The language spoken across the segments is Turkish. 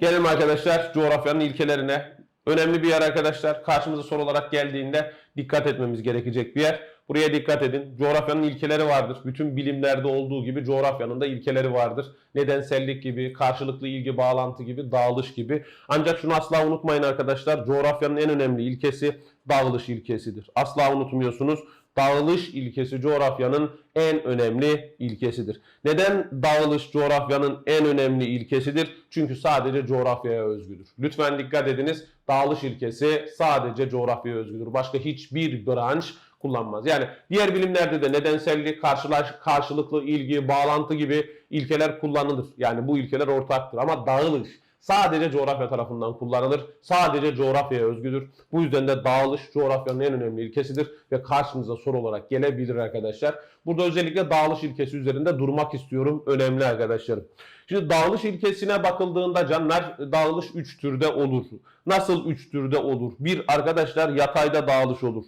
Gelelim arkadaşlar coğrafyanın ilkelerine. Önemli bir yer arkadaşlar. Karşımıza soru olarak geldiğinde dikkat etmemiz gerekecek bir yer. Buraya dikkat edin. Coğrafyanın ilkeleri vardır. Bütün bilimlerde olduğu gibi coğrafyanın da ilkeleri vardır. Nedensellik gibi, karşılıklı ilgi bağlantı gibi, dağılış gibi. Ancak şunu asla unutmayın arkadaşlar. Coğrafyanın en önemli ilkesi dağılış ilkesidir. Asla unutmuyorsunuz. Dağılış ilkesi coğrafyanın en önemli ilkesidir. Neden dağılış coğrafyanın en önemli ilkesidir? Çünkü sadece coğrafyaya özgüdür. Lütfen dikkat ediniz. Dağılış ilkesi sadece coğrafyaya özgüdür. Başka hiçbir branş kullanmaz. Yani diğer bilimlerde de nedensellik, karşılaş, karşılıklı ilgi, bağlantı gibi ilkeler kullanılır. Yani bu ilkeler ortaktır. Ama dağılış sadece coğrafya tarafından kullanılır. Sadece coğrafyaya özgüdür. Bu yüzden de dağılış coğrafyanın en önemli ilkesidir ve karşımıza soru olarak gelebilir arkadaşlar. Burada özellikle dağılış ilkesi üzerinde durmak istiyorum. Önemli arkadaşlarım. Şimdi dağılış ilkesine bakıldığında canlar dağılış 3 türde olur. Nasıl 3 türde olur? Bir arkadaşlar yatayda dağılış olur.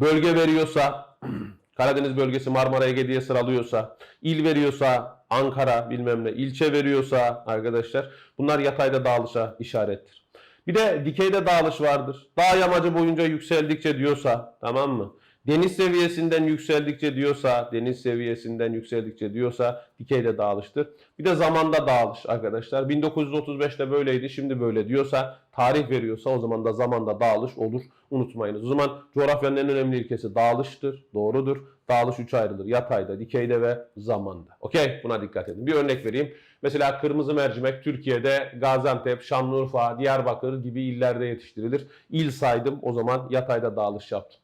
Bölge veriyorsa Karadeniz bölgesi Marmara Ege diye sıralıyorsa, il veriyorsa Ankara bilmem ne, ilçe veriyorsa arkadaşlar bunlar yatayda dağılışa işarettir. Bir de dikeyde dağılış vardır. Dağ yamacı boyunca yükseldikçe diyorsa tamam mı? Deniz seviyesinden yükseldikçe diyorsa, deniz seviyesinden yükseldikçe diyorsa dikeyde dağılıştır. Bir de zamanda dağılış arkadaşlar. 1935'te böyleydi, şimdi böyle diyorsa, tarih veriyorsa o zaman da zamanda dağılış olur. Unutmayınız. O zaman coğrafyanın en önemli ilkesi dağılıştır. Doğrudur. Dağılış 3 ayrılır. Yatayda, dikeyde ve zamanda. Okey? Buna dikkat edin. Bir örnek vereyim. Mesela kırmızı mercimek Türkiye'de Gaziantep, Şanlıurfa, Diyarbakır gibi illerde yetiştirilir. İl saydım o zaman yatayda dağılış yaptım.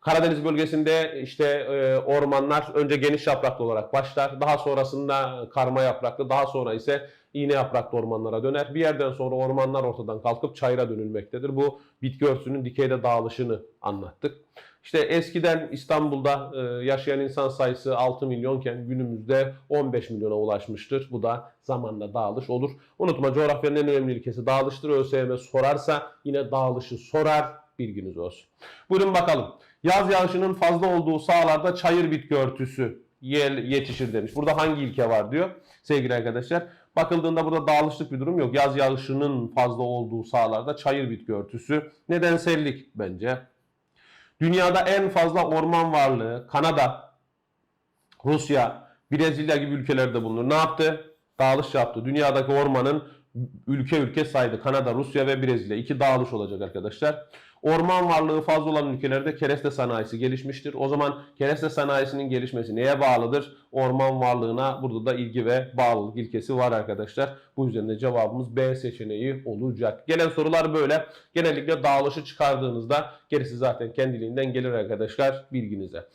Karadeniz bölgesinde işte e, ormanlar önce geniş yapraklı olarak başlar. Daha sonrasında karma yapraklı, daha sonra ise iğne yapraklı ormanlara döner. Bir yerden sonra ormanlar ortadan kalkıp çayıra dönülmektedir. Bu bitki örtüsünün dikeyde dağılışını anlattık. İşte eskiden İstanbul'da e, yaşayan insan sayısı 6 milyonken günümüzde 15 milyona ulaşmıştır. Bu da zamanla dağılış olur. Unutma coğrafyanın en önemli ilkesi dağılıştır. ÖSYM sorarsa yine dağılışı sorar. Bilginiz olsun. Buyurun bakalım. Yaz yağışının fazla olduğu sahalarda çayır bitki örtüsü yetişir demiş. Burada hangi ilke var diyor sevgili arkadaşlar. Bakıldığında burada dağılışlık bir durum yok. Yaz yağışının fazla olduğu sahalarda çayır bitki örtüsü nedensellik bence. Dünyada en fazla orman varlığı Kanada, Rusya, Brezilya gibi ülkelerde bulunur. Ne yaptı? Dağılış yaptı. Dünyadaki ormanın ülke ülke saydı. Kanada, Rusya ve Brezilya. İki dağılış olacak arkadaşlar. Orman varlığı fazla olan ülkelerde kereste sanayisi gelişmiştir. O zaman kereste sanayisinin gelişmesi neye bağlıdır? Orman varlığına burada da ilgi ve bağlılık ilkesi var arkadaşlar. Bu yüzden de cevabımız B seçeneği olacak. Gelen sorular böyle. Genellikle dağılışı çıkardığınızda gerisi zaten kendiliğinden gelir arkadaşlar bilginize.